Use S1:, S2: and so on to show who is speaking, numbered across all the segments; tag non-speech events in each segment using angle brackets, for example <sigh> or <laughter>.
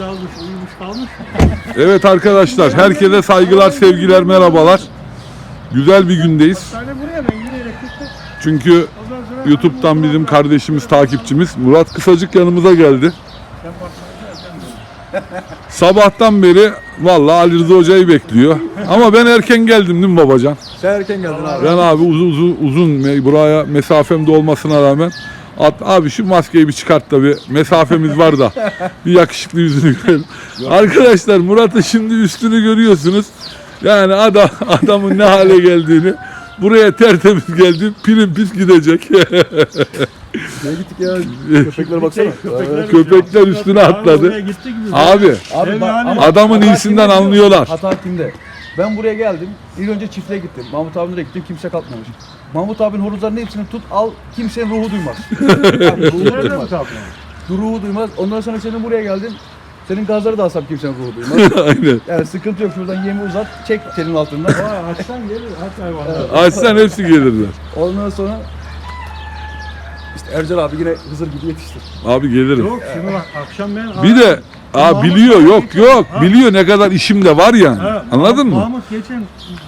S1: Almış, uyumuş kalmış.
S2: Evet arkadaşlar herkese saygılar, sevgiler, merhabalar. Güzel bir gündeyiz.
S1: Tane buraya ben yürüyerek gittim.
S2: Çünkü
S1: Ondan sonra
S2: YouTube'dan bizim kardeşimiz, takipçimiz Murat Kısacık yanımıza geldi. Sabahtan beri vallahi Ali Rıza Hoca'yı bekliyor. Ama ben erken geldim değil mi babacan?
S3: Sen erken geldin abi.
S2: Ben abi uzun uzun, uzun me- buraya mesafemde olmasına rağmen at, abi şu maskeyi bir çıkart da bir mesafemiz var da bir yakışıklı yüzünü görelim. Arkadaşlar Murat'ın şimdi üstünü görüyorsunuz. Yani adam <laughs> adamın ne hale geldiğini buraya tertemiz geldi. Pirin pis gidecek. <laughs>
S3: Ne gittik ya? Köpeklere baksana.
S1: Köpekler,
S2: Köpekler üstüne atladı. Abi
S3: Abi ama
S2: adamın iyisinden anlıyorlar.
S3: Hata kimde? Ben buraya geldim. İlk önce çiftliğe gittim. Mahmut abimle gittim. Kimse kalkmamış. Mahmut abinin horozlarının hepsini tut al. Kimsenin ruhu duymaz. <laughs> Yani ruhu duymaz.
S1: kalkmış?
S3: Ruhu duymaz. Ondan sonra senin buraya geldim. Senin gazları da alsam kimsenin ruhu duymaz. <laughs>
S2: Aynen.
S3: Yani sıkıntı yok. Şuradan yemi uzat. Çek senin altından.
S1: Vay açsan gelir, aç hayvanlar.
S2: Açsan hepsi gelirler.
S3: Ondan sonra işte Ercan abi yine Hızır gibi yetişti.
S2: Abi gelirim.
S1: Yok şimdi bak akşam ben...
S2: Bir de Aa
S1: Mahmut
S2: biliyor yok
S1: geçen-
S2: yok
S1: Ha.
S2: biliyor ne kadar işim de var yani.
S1: Ha,
S2: Anladın mı?
S1: Mahmut geçen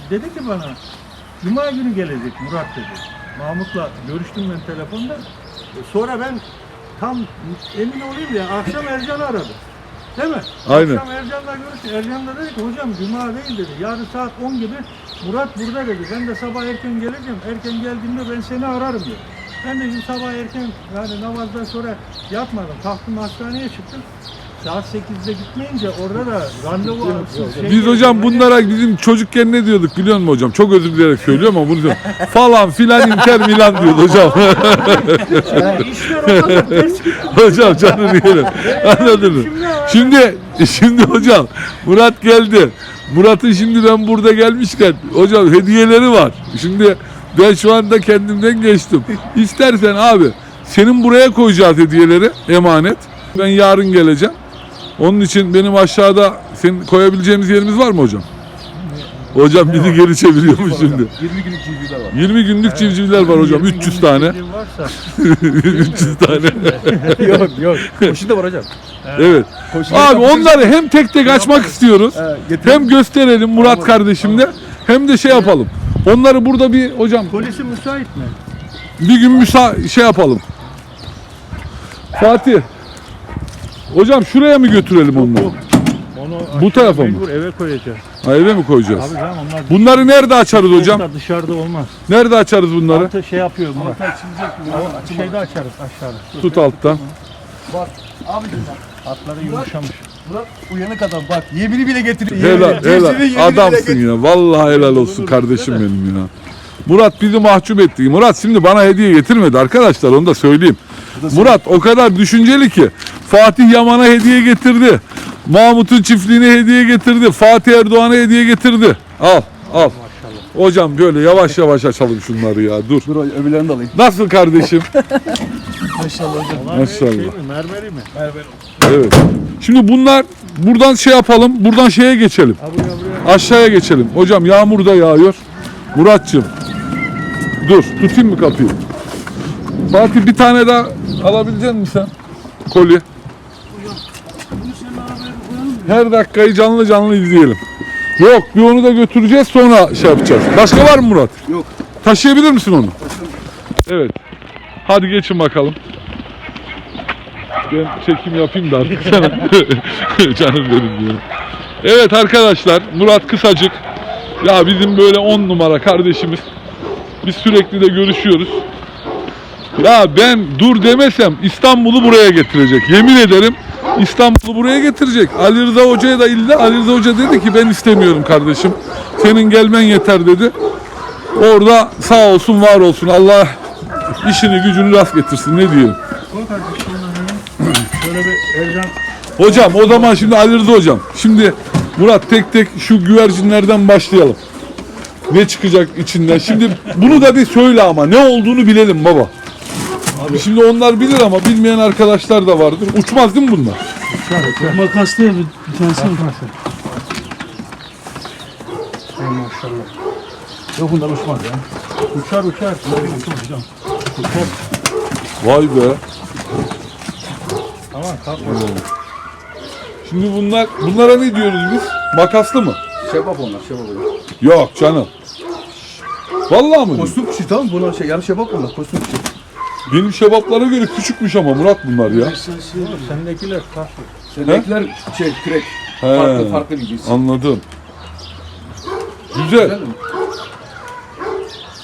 S1: dedi ki bana Cuma günü gelecek Murat dedi. Mahmut'la görüştüm ben telefonda. E, Sonra ben tam emin olayım diye akşam Ercan'ı aradı. Değil mi?
S2: Aynen.
S1: Akşam Ercan'la görüştü. Ercan da dedi ki hocam Cuma değil dedi. Yarın saat 10 gibi Murat burada dedi. Ben de sabah erken geleceğim. Erken geldiğimde ben seni ararım dedi. Ben de sabah erken yani namazdan sonra yatmadım. Kalktım hastaneye çıktım. Saat 8'de gitmeyince orada da randevu şey
S2: Biz hocam bunlara bizim çocukken ne diyorduk biliyor musun hocam? Çok özür dileyerek söylüyorum ama bunu diyorum. Falan filan Inter Milan diyordu hocam. <laughs> <laughs> Hocam canını yerim. Anladın mı? Şimdi şimdi hocam Murat geldi. Murat'ın şimdi ben burada gelmişken hocam hediyeleri var. Şimdi ben şu anda kendimden geçtim. İstersen abi senin buraya koyacağız hediyeleri emanet. Ben yarın geleceğim. Onun için benim aşağıda senin koyabileceğimiz yerimiz var mı hocam? Hocam bizi geri çeviriyormuş şimdi.
S3: 20 günlük civcivler var.
S2: 20 günlük civcivler var hocam. 300 tane.
S1: Varsa <laughs>
S2: 300 tane. <laughs> <laughs>
S3: yok yok. Koşu da var hocam.
S2: Evet.
S3: Koşu
S2: Abi onları hem tek tek açmak istiyoruz.
S3: Getir.
S2: Hem gösterelim Murat kardeşimle hem de şey yapalım. Onları burada bir hocam
S1: polisi müsait mi?
S2: bir gün müsa şey yapalım. Fatih. Hocam şuraya mı götürelim onları?
S1: Onu
S2: Bu
S1: aşağı
S2: tarafa mı?
S1: mecbur eve koyacağız.
S2: Ha, eve mi koyacağız?
S1: Abi canım onlar
S2: Bunları nerede açarız hocam?
S1: Dışarıda olmaz.
S2: Nerede açarız bunları?
S1: Altı şey yapıyor Murat.
S3: Altı açılacak mı?
S1: O şeyde açarız aşağıda.
S2: Tut alttan.
S3: Bak abicim bak.
S1: Atları yumuşamış.
S3: Murat uyanık adam bak. Yemini bile getiriyor.
S2: Helal, helal. Adamsın ya. Vallahi helal olsun kardeşim benim ya. Murat bizi mahcup etti. Murat şimdi bana hediye getirmedi arkadaşlar onu da söyleyeyim. Murat o kadar düşünceli ki Fatih Yaman'a hediye getirdi. Mahmut'un çiftliğine hediye getirdi. Fatih Erdoğan'a hediye getirdi. Al, al. Hocam böyle yavaş yavaş açalım şunları ya. Dur.
S3: Dur öbürlerini de alayım.
S2: Nasıl kardeşim? <laughs>
S3: Maşallah hocam.
S1: Onlar
S2: Maşallah.
S1: Şey mi, mermeri mi?
S2: Evet. Şimdi bunlar buradan şey yapalım. Buradan şeye geçelim.
S1: Ha buraya buraya.
S2: Aşağıya geçelim. Hocam yağmur da yağıyor. Muratçım. Dur tutayım mı kapıyı? Fatih bir tane daha alabilecek misin sen? Koli. Her dakikayı canlı canlı izleyelim. Yok bir onu da götüreceğiz sonra şey yapacağız. Başka var mı Murat?
S3: Yok.
S2: Taşıyabilir misin onu? Evet. Hadi geçin bakalım. Ben çekim yapayım da artık sana. <laughs> Canım benim diyorum. Evet arkadaşlar Murat Kısacık. Ya bizim böyle 10 numara kardeşimiz. Biz sürekli de görüşüyoruz. Ya ben dur demesem İstanbul'u buraya getirecek. Yemin ederim İstanbul'u buraya getirecek. Ali Rıza Hoca'ya da illa Ali Rıza Hoca dedi ki ben istemiyorum kardeşim. Senin gelmen yeter dedi. Orada sağ olsun var olsun Allah işini gücünü rast getirsin ne diyelim. Hocam o zaman şimdi Ali Rıza hocam. Şimdi Murat tek tek şu güvercinlerden başlayalım. Ne çıkacak içinden? Şimdi bunu da bir söyle ama ne olduğunu bilelim baba. Abi şimdi onlar bilir ama bilmeyen arkadaşlar da vardır. Uçmaz değil mi bunlar?
S4: Makaslı bir, bir tanesi.
S1: Ey maşallah.
S3: Yok bunlar uçmaz ya.
S1: Uçar uçar.
S2: Vay be.
S1: Tamam kalkma.
S2: Şimdi bunlar bunlara ne diyoruz biz? Makaslı mı?
S3: Şebap onlar şebap onlar.
S2: Yok canım. Vallahi mı?
S3: Kostüm kuşu tamam? Bunlar şey yarı şebap onlar kostüm kuşu.
S2: Benim şebaplara göre küçükmüş ama Murat bunlar ya.
S1: Sendekiler farklı.
S3: Seninkiler şey kürek.
S2: He.
S3: Farklı farklı bir cins.
S2: Anladım. Güzel.
S3: Güzel mi?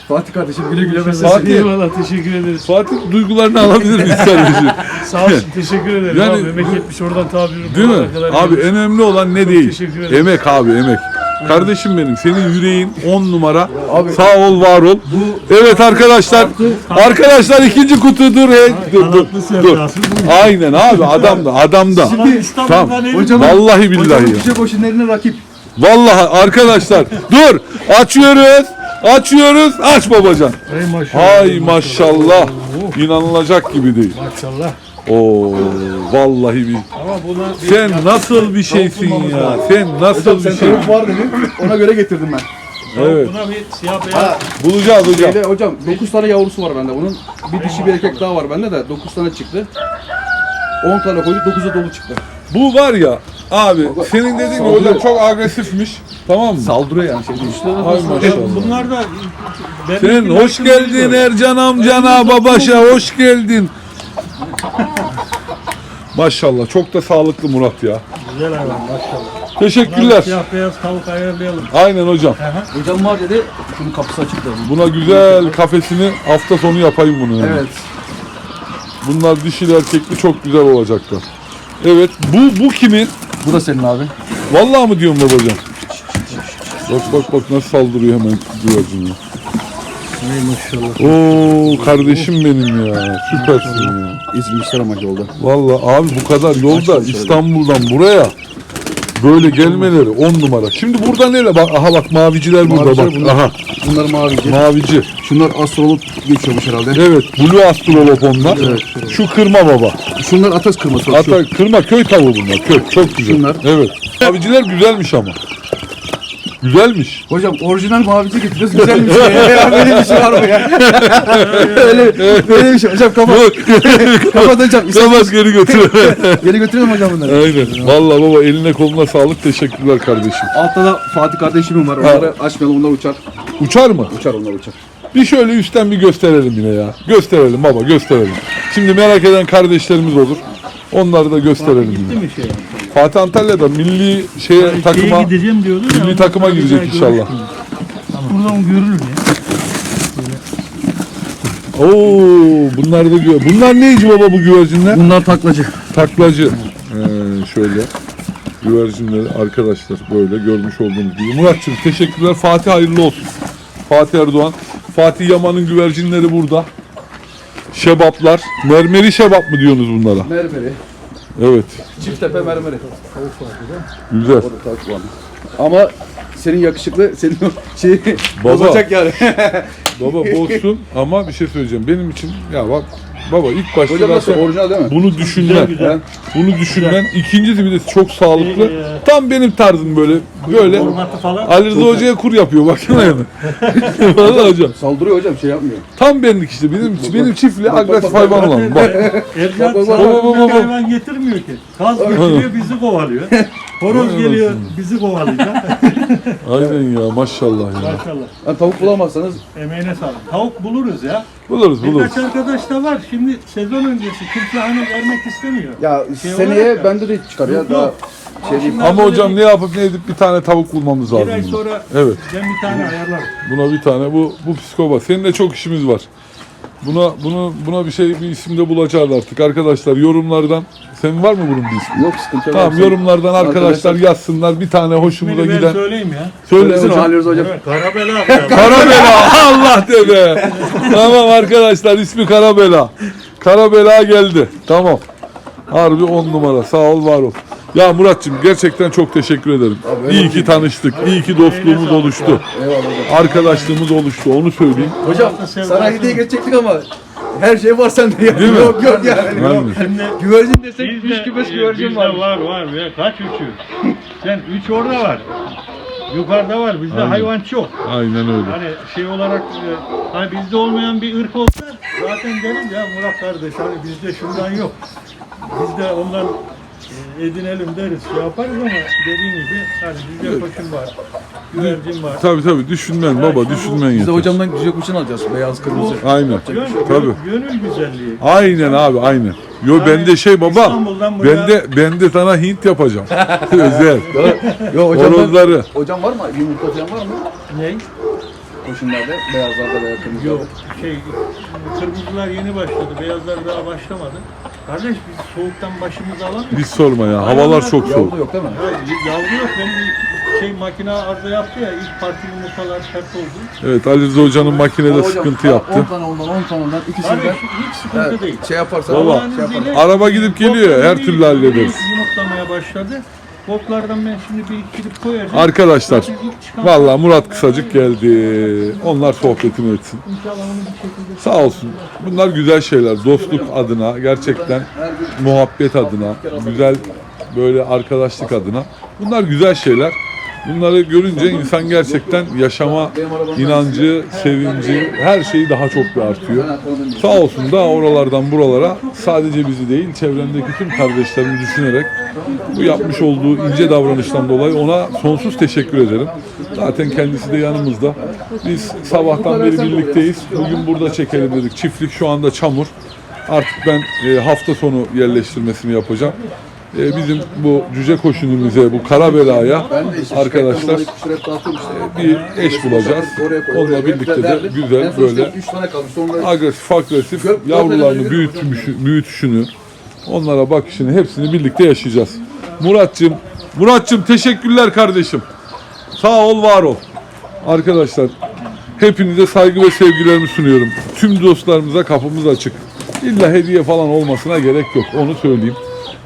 S3: Fatih kardeşim güle güle mesaj.
S2: Fatih.
S4: Eyvallah teşekkür ederiz.
S2: Fatih duygularını alabilir miyiz sadece? <laughs>
S4: Sağ olsun <laughs> teşekkür ederim.
S2: Yani
S4: abi, emek etmiş oradan tabirim.
S2: Değil mi? Abi önemli olan ne
S4: Çok
S2: değil?
S4: teşekkür ederim.
S2: Emek abi emek. Kardeşim benim senin yüreğin 10 numara.
S3: Abi-
S2: Sağ ol var ol. Evet arkadaşlar. Arkadaşlar ikinci kutu dur. Hey, dur dur.
S1: Kanatlı
S2: dur. Aynen abi adam da adam da.
S1: İstanbul'dan
S2: Tamam.
S3: Hocam-
S2: Vallahi billahi.
S3: Hocamın
S2: ya.
S3: koşun eline rakip.
S2: Vallahi arkadaşlar dur. Açıyoruz. Açıyoruz. Aç babacan.
S1: Ey maşallah.
S2: Hay maşallah. İnanılacak gibi değil.
S1: Maşallah.
S2: Oo vallahi bir.
S1: Ama buna bir
S2: Sen nasıl bir şeysin ya? Sen nasıl
S3: Hocam
S2: bir
S3: sen
S2: şey?
S3: tavuk var dedin. Ona göre getirdim ben.
S2: Evet.
S1: buna bir siyah beyaz
S3: Ha,
S2: Bulacağız hocam.
S3: şeyde hocam 9 tane yavrusu var bende. Bunun bir dişi bir erkek daha var bende de 9 tane çıktı. 10 tane koyduk 9'a dolu çıktı.
S2: Bu var ya abi senin dediğin gibi hocam çok agresifmiş. Tamdeğil mi?
S3: Saldırıyor yani şey değil. İşte
S2: Hay maşallah.
S1: Bunlar da
S2: Sen hoş geldin Ercan amcana babaşa hoş geldin. Maşallah çok da sağlıklı Murat ya.
S1: Güzel hayvan maşallah.
S2: Teşekkürler.
S1: Siyah beyaz tavuk ayarlayalım.
S2: Aynen hocam.
S3: Hocam var dedi. Şunun kapısı açık da.
S2: Buna güzel kafesini hafta sonu yapayım bunu. yani.
S3: Evet.
S2: Bunlar dişili erkekli çok güzel olacaklar. Evet bu bu kimin?
S3: Bu da senin abi.
S2: Vallahi mı diyorum babacığım? Bak bak bak nasıl saldırıyor hemen güvercin ya.
S1: Ey maşallah.
S2: Oo kardeşim benim ya. Süpersin ya.
S3: İzmişler ama yolda.
S2: Vallahi abi bu kadar yolda İstanbul'dan buraya böyle gelmeleri on numara. Şimdi burada neyle bak aha bak maviciler burada
S3: Maviciler
S2: bak.
S3: bunlar.
S2: Aha
S3: Bunlar mavici.
S2: mavici.
S3: Şunlar astrolog geçiyormuş herhalde.
S2: Evet blue astrolog onlar. Şu kırma baba.
S3: Şunlar atas kırması.
S2: Hatta kırma köy tavuğu bunlar. Köy çok güzel.
S3: Şunlar.
S2: Evet. Maviciler güzelmiş ama. Güzelmiş.
S3: Hocam orijinal mavici getiriyoruz. Güzelmiş ya. <laughs> ya. Böyle bir şey var mı ya? öyle, böyle bir şey. Hocam kapat. <laughs> kapat hocam.
S2: Kapat geri götür. <laughs>
S3: Geri götürelim hocam bunları.
S2: Aynen. Vallahi baba eline koluna sağlık. Teşekkürler kardeşim.
S3: Altta da Fatih kardeşimim var. Onları açmayalım. Onlar uçar.
S2: Uçar mı?
S3: Uçar onlar uçar.
S2: Bir şöyle üstten bir gösterelim yine ya. Gösterelim baba gösterelim. Şimdi merak eden kardeşlerimiz olur. Onları da gösterelim
S1: Gitti
S2: yine.
S1: mi şey?
S2: Fatih Antalya'da milli şeye takıma
S1: Şeye gideceğim diyordu ya.
S2: milli
S1: onu
S2: takıma
S1: bir daha
S2: girecek inşallah.
S1: görüştüm. Buradan görülür ya.
S2: Oo bunlar da gö Bunlar neyci baba bu güvercinler?
S3: Bunlar taklacı.
S2: Taklacı. Ee, şöyle güvercinleri arkadaşlar böyle görmüş olduğunuz gibi. Muratçım teşekkürler. Fatih hayırlı olsun. Fatih Erdoğan. Fatih Yaman'ın güvercinleri burada. Şebaplar. Mermeri şebap mı diyorsunuz bunlara?
S3: Mermeri.
S2: Evet.
S3: Çift tepe mermeri.
S2: Güzel.
S3: Ama senin yakışıklı, senin o şeyi
S2: Baba.
S3: bozacak yani.
S2: Baba bozsun ama bir şey söyleyeceğim. Benim için ya bak baba ilk başta
S3: Hocam nasıl?
S2: zaten
S3: Orijinal değil mi?
S2: bunu düşünmen.
S1: güzel.
S2: Bunu düşünmen. İkincisi bir de çok sağlıklı.
S1: İyi.
S2: Tam benim tarzım böyle. Böyle
S1: Formatı falan.
S2: Ali Rıza Hoca'ya kur yapıyor baksana yani. <laughs> Vallahi hocam.
S3: Saldırıyor hocam şey yapmıyor.
S2: Tam benlik işte. Benim benim çiftli
S3: bak,
S2: agresif
S3: bak,
S2: hayvan olan. Bak.
S1: Ercan
S3: Bak, bak,
S1: sana
S2: bak, bak,
S1: bir
S2: bak.
S1: hayvan getirmiyor ki. Kaz getiriyor bizi kovalıyor. <laughs> Horoz geliyor bizi kovalayacak. <laughs>
S2: Aynen ya maşallah ya.
S1: Maşallah.
S3: Yani tavuk bulamazsanız
S1: Emeğine sağlık. Tavuk buluruz ya.
S2: Buluruz buluruz.
S1: Birkaç arkadaş da var. Şimdi sezon öncesi kimse hani vermek istemiyor.
S3: ya
S1: Şey
S3: seneye
S1: olarak ya.
S3: bende de çıkar ya
S1: Yok,
S3: daha
S1: yok.
S3: şey
S2: Ama hocam ne yapıp ne edip bir tane tavuk bulmamız
S1: Bir
S2: lazım.
S1: ay
S2: buna.
S1: sonra
S2: Evet.
S1: ben bir tane ayarlarım.
S2: Buna bir tane bu bu psikopat. Seninle çok işimiz var. Buna bunu buna bir şey bir isim de bulacağız artık arkadaşlar yorumlardan. Senin var mı bunun bir ismi?
S3: Yok sıkıntı yok.
S2: Tamam
S3: Sen-
S2: yorumlardan arkadaşlar
S3: Arkadaşlar-
S2: yazsınlar bir tane hoşumuza
S1: ben
S2: giden.
S1: söyleyeyim ya.
S2: Söyle
S3: Söylesin o
S2: hocam.
S3: Ali Rıza hocam.
S1: Evet, Karabela abi. <laughs>
S2: Karabela Allah dede. <laughs> tamam arkadaşlar ismi Karabela. Karabela geldi. Tamam. Harbi on numara. Sağ ol var ol. Ya Muratçım gerçekten çok teşekkür ederim. İyi ki tanıştık. İyi ki dostluğumuz oluştu. Arkadaşlığımız oluştu. Onu söyleyeyim.
S3: Hocam sana hediye geçecektik ama her şey var sende ya.
S2: Değil mi?
S3: Yok yok yani.
S2: Ben
S3: Yok.
S2: mi?
S1: Şimdi
S3: Güvercin desek
S1: bizde,
S3: üç kümes
S1: e,
S3: güvercin
S1: bizde
S3: var.
S1: var var ya kaç üçü? Sen üç orada var. Yukarıda var. Bizde
S2: Aynen.
S1: hayvan çok.
S2: Aynen öyle.
S1: Hani şey olarak e, hani bizde olmayan bir ırk olsa zaten derim ya Murat kardeş hani bizde şundan yok. Bizde ondan edinelim deriz, şey yaparız ama dediğin gibi hani cüce koşun var, güvercin var.
S2: Tabii tabii düşünmen baba
S1: bu-
S2: düşünmen
S3: Biz de
S2: yeter.
S3: hocamdan cüce kuşun alacağız. Beyaz, kırmızı.
S2: Aynen.
S1: Gön,
S2: Tabii.
S1: Gönül güzelliği.
S2: Aynen abi aynen. Yo
S1: Yani
S2: bende şey baba.
S1: İstanbul'dan buraya-
S2: Ben de ben de sana Hint yapacağım. <laughs> Özel.
S3: Yok hocam
S2: Horozları.
S3: Hocam var mı? Yumurta falan var mı?
S1: Ne?
S3: Koşunlarda, beyazlarda veya kırmızılarda.
S1: Yok. Şey, kırmızılar yeni başladı, beyazlar daha başlamadı. Kardeş biz soğuktan başımızı alamıyoruz.
S2: Hiç sorma ya. Havalar çok soğuk.
S3: Yavru yok değil mi?
S1: Ya, yavru yok benim ilk şey makine arıza yaptı ya ilk parti yumurtalar sert oldu.
S2: Evet Ali Rıza hocanın makinede sıkıntı
S3: ha,
S2: yaptı.
S3: 10 tane ondan, 10 tane ondan,
S1: Abi
S3: ikisinden.
S1: hiç sıkıntı
S3: Evet,
S1: değil.
S3: şey yaparsa
S2: Baba,
S3: şey yaparsa.
S1: izniyle
S2: Araba gidip geliyor, her türlü hallederiz.
S1: Yumurtlamaya başladı. Boklardan ben şimdi bir kilip koyacağım.
S2: Arkadaşlar vallahi Murat Kısacık geldi. Onlar sohbetini etsin. Sağ olsun. Bunlar güzel şeyler. Dostluk adına, gerçekten muhabbet adına, güzel böyle arkadaşlık adına. Bunlar güzel şeyler. Bunları görünce insan gerçekten yaşama inancı, sevinci, her şeyi daha çok bir artıyor. Sağ olsun da oralardan buralara sadece bizi değil, çevremdeki tüm kardeşlerimi düşünerek bu yapmış olduğu ince davranıştan dolayı ona sonsuz teşekkür ederim. Zaten kendisi de yanımızda. Biz sabahtan beri birlikteyiz. Bugün burada çekelim dedik. Çiftlik şu anda çamur. Artık ben e, hafta sonu yerleştirmesini yapacağım. E, bizim bu cüce koşunumuza, bu kara belaya arkadaşlar
S3: işte.
S2: bir eş bulacağız. Onunla birlikte de güzel böyle agresif agresif yavrularını
S3: görmeden
S2: büyütmüş, büyütüşünü onlara bakışını hepsini birlikte yaşayacağız. Muratcığım, Muratcığım teşekkürler kardeşim. Sağ ol, var ol. Arkadaşlar hepinize saygı ve sevgilerimi sunuyorum. Tüm dostlarımıza kapımız açık. İlla hediye falan olmasına gerek yok. Onu söyleyeyim.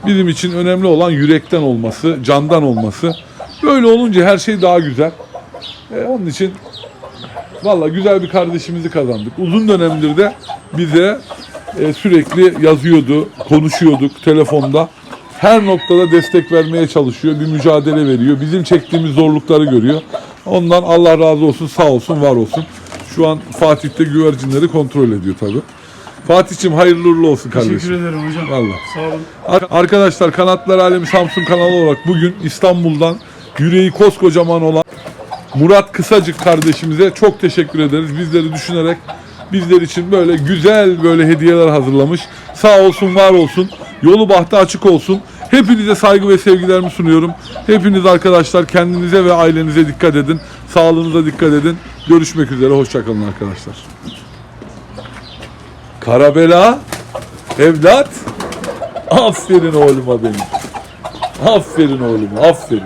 S2: Bizim için önemli olan yürekten olması, candan olması. Böyle olunca her şey daha güzel. E, onun için Valla güzel bir kardeşimizi kazandık. Uzun dönemdir de bize e, sürekli yazıyordu, konuşuyorduk telefonda. Her noktada destek vermeye çalışıyor, bir mücadele veriyor. Bizim çektiğimiz zorlukları görüyor. Ondan Allah razı olsun, sağ olsun, var olsun. Şu an Fatih'te güvercinleri kontrol ediyor tabii. Fatih'ciğim hayırlı uğurlu olsun kardeşim.
S4: Teşekkür ederim hocam.
S2: Vallahi.
S4: Sağ olun.
S2: Ar- Arkadaşlar Kanatlar Alemi Samsun kanalı olarak bugün İstanbul'dan yüreği koskocaman olan Murat Kısacık kardeşimize çok teşekkür ederiz. Bizleri düşünerek bizler için böyle güzel böyle hediyeler hazırlamış. Sağ olsun var olsun. Yolu bahtı açık olsun. Hepinize saygı ve sevgilerimi sunuyorum. Hepiniz arkadaşlar kendinize ve ailenize dikkat edin. Sağlığınıza dikkat edin. Görüşmek üzere. Hoşçakalın arkadaşlar. Karabela evlat Aferin oğluma benim. Aferin oğluma, aferin.